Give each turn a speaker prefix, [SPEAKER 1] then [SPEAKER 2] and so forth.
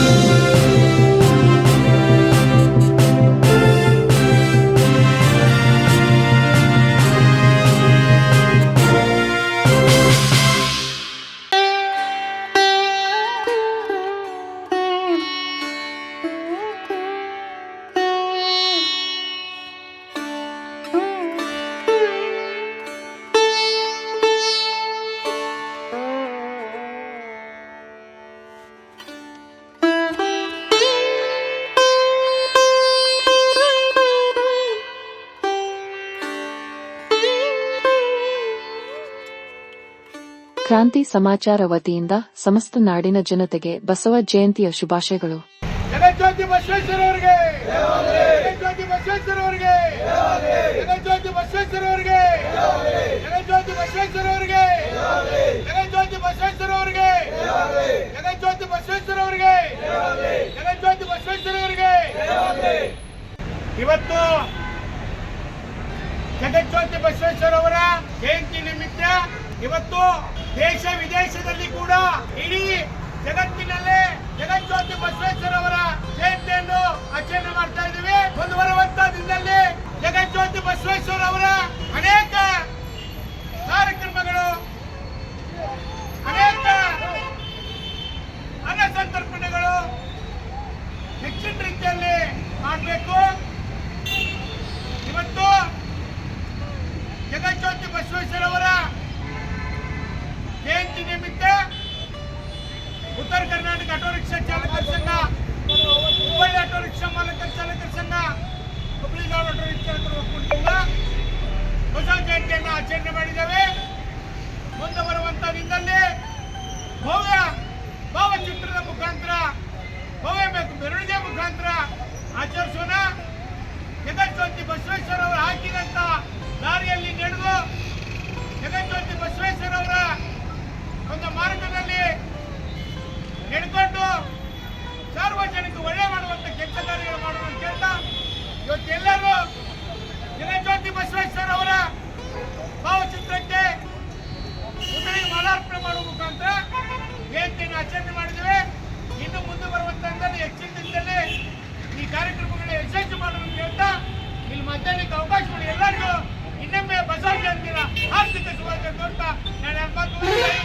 [SPEAKER 1] Thank you. ಕ್ರಾಂತಿ ಸಮಾಚಾರ ವತಿಯಿಂದ ಸಮಸ್ತ ನಾಡಿನ ಜನತೆಗೆ ಬಸವ ಜಯಂತಿಯ ಶುಭಾಶಯಗಳು.
[SPEAKER 2] ಇವತ್ತು ಜಗಜ್ಯೋತಿ ಬಸವೇಶ್ವರ ಅವರ ಜಯಂತಿ ನಿಮಿತ್ತ ಇವತ್ತು ದೇಶ ವಿದೇಶದಲ್ಲಿ ಕೂಡ ಇಡೀ ಉತ್ತರ ಕರ್ನಾಟಕ ಆಟೋ ರಿಕ್ಷಾ ಚಾಲಕರ ಸಂಘ ಹುಬ್ಬಳ್ಳಿ ಆಟೋ ರಿಕ್ಷಾ ಮಾಲಕರ ಚಾಲಕರ ಸಂಘ ಹುಬ್ಬಳ್ಳಿ ಗಾಂವ್ ಆಟೋ ರಿಕ್ಷಾ ಒಕ್ಕೂಟದಿಂದ ಹೊಸ ಜಯಂತಿಯನ್ನು ಮುಂದೆ ಬರುವಂಥ ದಿನದಲ್ಲಿ ಭವ್ಯ corta, la